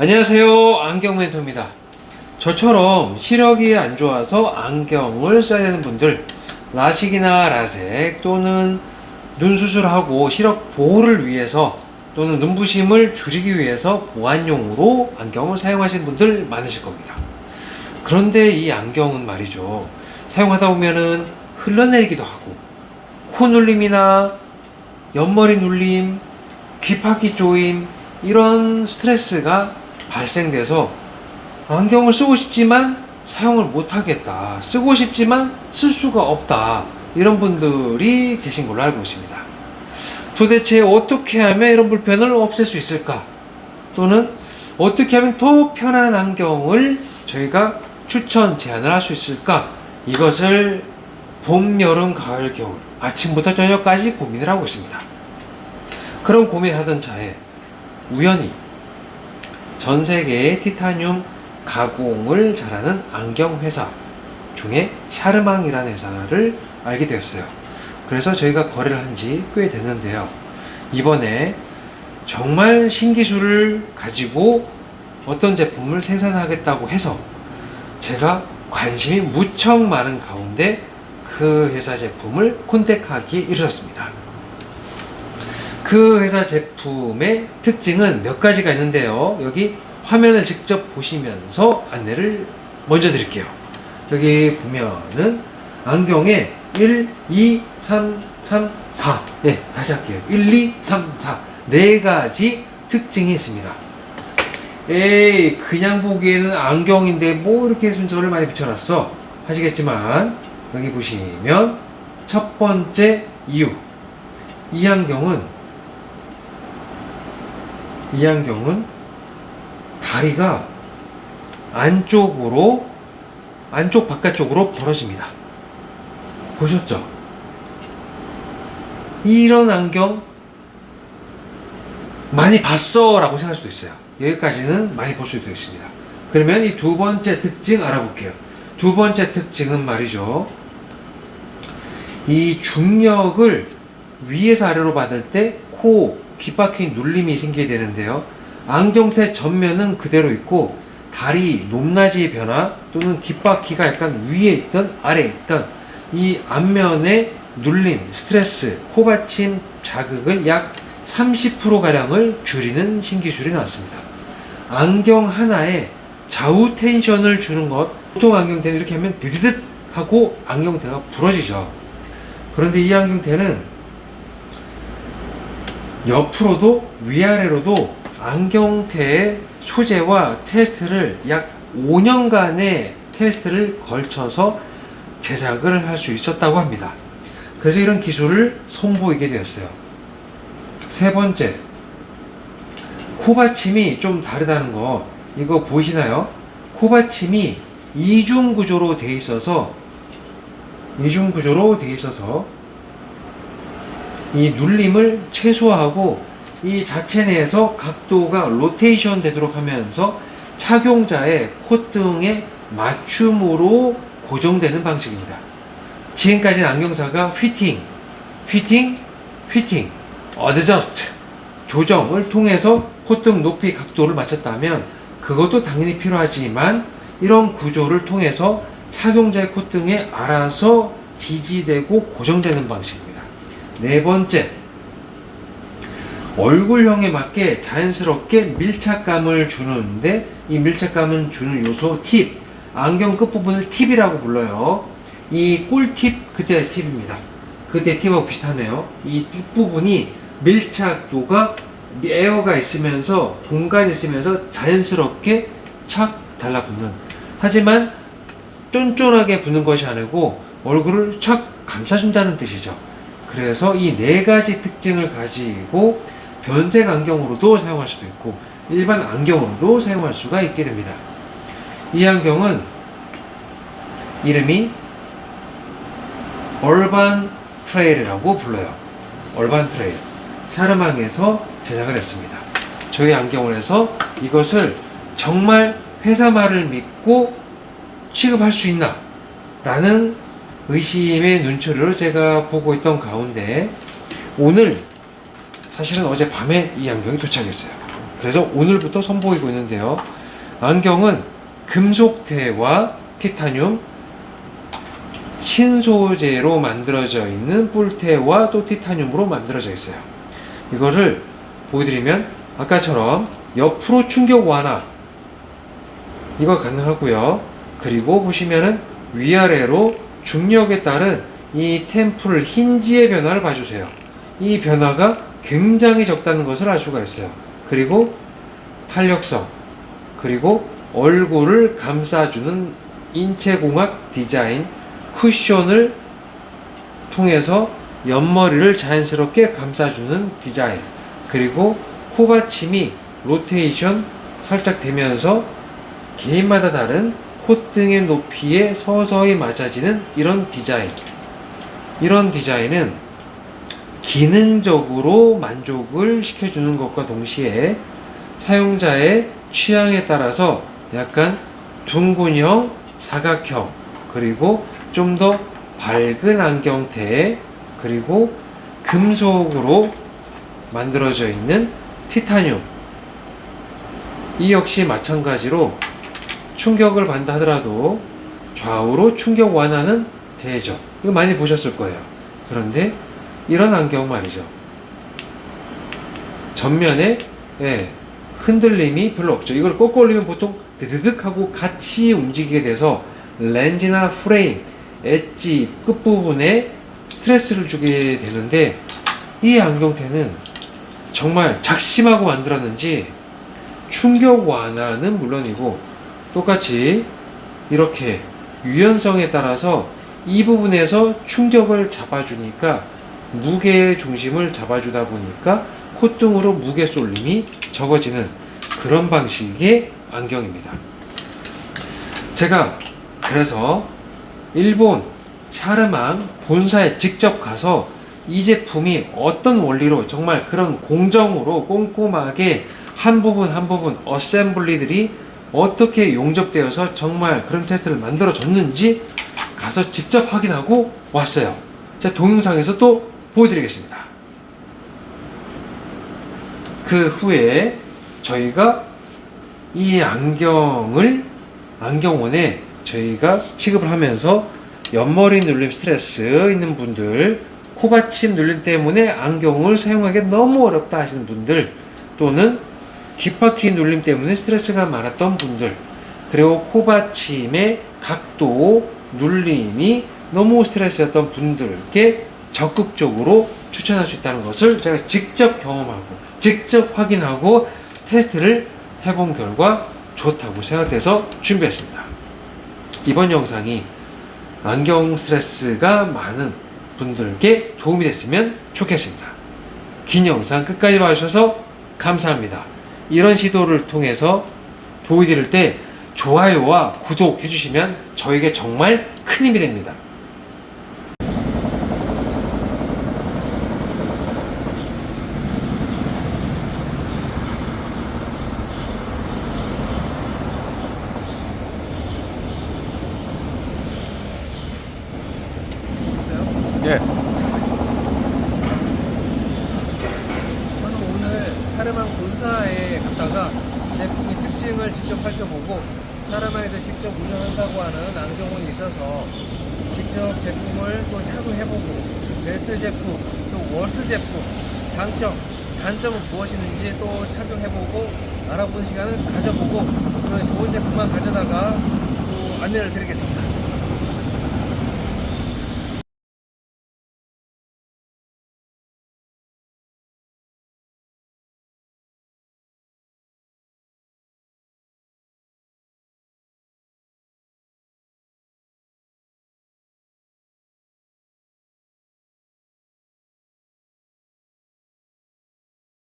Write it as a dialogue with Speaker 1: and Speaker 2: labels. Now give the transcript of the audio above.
Speaker 1: 안녕하세요. 안경 멘토입니다. 저처럼 시력이 안 좋아서 안경을 써야 되는 분들, 라식이나 라섹 또는 눈 수술하고 시력 보호를 위해서 또는 눈부심을 줄이기 위해서 보안용으로 안경을 사용하시는 분들 많으실 겁니다. 그런데 이 안경은 말이죠. 사용하다 보면은 흘러내리기도 하고, 코 눌림이나 옆머리 눌림, 귀파기 조임, 이런 스트레스가 발생돼서 안경을 쓰고 싶지만 사용을 못하겠다. 쓰고 싶지만 쓸 수가 없다. 이런 분들이 계신 걸로 알고 있습니다. 도대체 어떻게 하면 이런 불편을 없앨 수 있을까? 또는 어떻게 하면 더 편한 안경을 저희가 추천, 제안을 할 수 있을까? 이것을 봄, 여름, 가을, 겨울, 아침부터 저녁까지 고민을 하고 있습니다. 그런 고민하던 차에 우연히 전 세계의 티타늄 가공을 잘하는 안경 회사 중에 샤르망이라는 회사를 알게 되었어요. 그래서 저희가 거래를 한 지 꽤 됐는데요. 이번에 정말 신기술을 가지고 어떤 제품을 생산하겠다고 해서 제가 관심이 무척 많은 가운데 그 회사 제품을 콘택하기에 이르렀습니다. 그 회사 제품의 특징은 몇 가지가 있는데요. 여기 화면을 직접 보시면서 안내를 먼저 드릴게요. 여기 보면은 안경에 1, 2, 3, 3, 4. 예, 다시 할게요. 1, 2, 3, 4. 네 가지 특징이 있습니다. 에이, 그냥 보기에는 안경인데 뭐 이렇게 순서를 많이 붙여놨어. 하시겠지만, 여기 보시면 첫 번째 이유. 이 안경은 이 안경은 다리가 안쪽으로 안쪽 바깥쪽으로 벌어집니다. 보셨죠? 이런 안경 많이 봤어 라고 생각할 수도 있어요. 여기까지는 많이 볼 수도 있습니다. 그러면 이 두 번째 특징 알아볼게요. 두 번째 특징은 말이죠. 이 중력을 위에서 아래로 받을 때 코, 귓바퀴 눌림이 생기게 되는데요. 안경테 전면은 그대로 있고 다리 높낮이 변화 또는 귓바퀴가 약간 위에 있던 아래에 있던 이 앞면의 눌림, 스트레스, 코받침 자극을 약 30%가량을 줄이는 신기술이 나왔습니다. 안경 하나에 좌우 텐션을 주는 것, 보통 안경테는 이렇게 하면 드드득 하고 안경테가 부러지죠. 그런데 이 안경테는 옆으로도 위아래로도 안경테의 소재와 테스트를 약 5년간의 테스트를 걸쳐서 제작을 할 수 있었다고 합니다. 그래서 이런 기술을 선보이게 되었어요. 세 번째, 코받침이 좀 다르다는 거, 이거 보이시나요? 코받침이 이중 구조로 돼 있어서, 이중 구조로 돼 있어서, 이 눌림을 최소화하고 이 자체 내에서 각도가 로테이션 되도록 하면서 착용자의 콧등에 맞춤으로 고정되는 방식입니다. 지금까지는 안경사가 피팅, 피팅, 피팅, 어드저스트 조정을 통해서 콧등 높이 각도를 맞췄다면 그것도 당연히 필요하지만 이런 구조를 통해서 착용자의 콧등에 알아서 지지되고 고정되는 방식입니다. 네 번째, 얼굴형에 맞게 자연스럽게 밀착감을 주는데 이 밀착감을 주는 요소 팁, 안경 끝부분을 팁이라고 불러요. 이 꿀팁 그때 팁입니다. 그때 팁하고 비슷하네요. 이 뒷부분이 밀착도가 에어가 있으면서 공간이 있으면서 자연스럽게 착 달라붙는 하지만 쫀쫀하게 붙는 것이 아니고 얼굴을 착 감싸준다는 뜻이죠. 그래서 이 네 가지 특징을 가지고 변색 안경으로도 사용할 수도 있고 일반 안경으로도 사용할 수가 있게 됩니다. 이 안경은 이름이 얼반 트레일이라고 불러요. 얼반 트레일. 샤르망에서 제작을 했습니다. 저희 안경원에서 이것을 정말 회사 말을 믿고 취급할 수 있나? 라는 의심의 눈초리로 제가 보고 있던 가운데 오늘 사실은 어제 밤에 이 안경이 도착했어요. 그래서 오늘부터 선보이고 있는데요. 안경은 금속대와 티타늄, 신소재로 만들어져 있는 뿔테와 또 티타늄으로 만들어져 있어요. 이거를 보여드리면 아까처럼 옆으로 충격 완화 이거 가능하고요. 그리고 보시면은 위아래로 중력에 따른 이 템플 힌지의 변화를 봐주세요. 이 변화가 굉장히 적다는 것을 알 수가 있어요. 그리고 탄력성, 그리고 얼굴을 감싸주는 인체공학 디자인 쿠션을 통해서 옆머리를 자연스럽게 감싸주는 디자인 그리고 코받침이 로테이션 살짝 되면서 개인마다 다른 콧등의 높이에 서서히 맞아지는 이런 디자인. 이런 디자인은 기능적으로 만족을 시켜주는 것과 동시에 사용자의 취향에 따라서 약간 둥근형, 사각형, 그리고 좀 더 밝은 안경테에 그리고 금속으로 만들어져 있는 티타늄. 이 역시 마찬가지로 충격을 받는다 하더라도 좌우로 충격 완화는 되죠. 이거 많이 보셨을 거예요. 그런데 이런 안경 말이죠. 전면에 예, 흔들림이 별로 없죠. 이걸 꺾어 올리면 보통 드드득 하고 같이 움직이게 돼서 렌즈나 프레임, 엣지 끝부분에 스트레스를 주게 되는데 이 안경테는 정말 작심하고 만들었는지 충격 완화는 물론이고 똑같이 이렇게 유연성에 따라서 이 부분에서 충격을 잡아주니까 무게의 중심을 잡아주다 보니까 콧등으로 무게 쏠림이 적어지는 그런 방식의 안경입니다. 제가 그래서 일본 샤르망 본사에 직접 가서 이 제품이 어떤 원리로 정말 그런 공정으로 꼼꼼하게 한 부분 한 부분 어셈블리들이 어떻게 용접되어서 정말 그런 테스트를 만들어 줬는지 가서 직접 확인하고 왔어요. 제가 동영상에서 또 보여드리겠습니다. 그 후에 저희가 이 안경을 안경원에 저희가 취급을 하면서 옆머리 눌림 스트레스 있는 분들, 코받침 눌림 때문에 안경을 사용하기 너무 어렵다 하시는 분들, 또는 귓바퀴 눌림 때문에 스트레스가 많았던 분들, 그리고 코받침의 각도, 눌림이 너무 스트레스였던 분들께 적극적으로 추천할 수 있다는 것을 제가 직접 경험하고, 직접 확인하고 테스트를 해본 결과 좋다고 생각돼서 준비했습니다. 이번 영상이 안경 스트레스가 많은 분들께 도움이 됐으면 좋겠습니다. 긴 영상 끝까지 봐주셔서 감사합니다. 이런 시도를 통해서 보여드릴 때 좋아요와 구독 해주시면 저에게 정말 큰 힘이 됩니다.
Speaker 2: 예.
Speaker 1: 저는 오늘 사르망 본사에 갔다가 제품의 특징을 직접 살펴보고 사르망에서 직접 운영한다고 하는 안경원이 있어서 직접 제품을 또 착용해보고 베스트 제품, 또 월스트 제품, 장점, 단점은 무엇이는지 또 착용해보고 알아보는 시간을 가져보고 그 좋은 제품만 가져다가 또 안내를 드리겠습니다.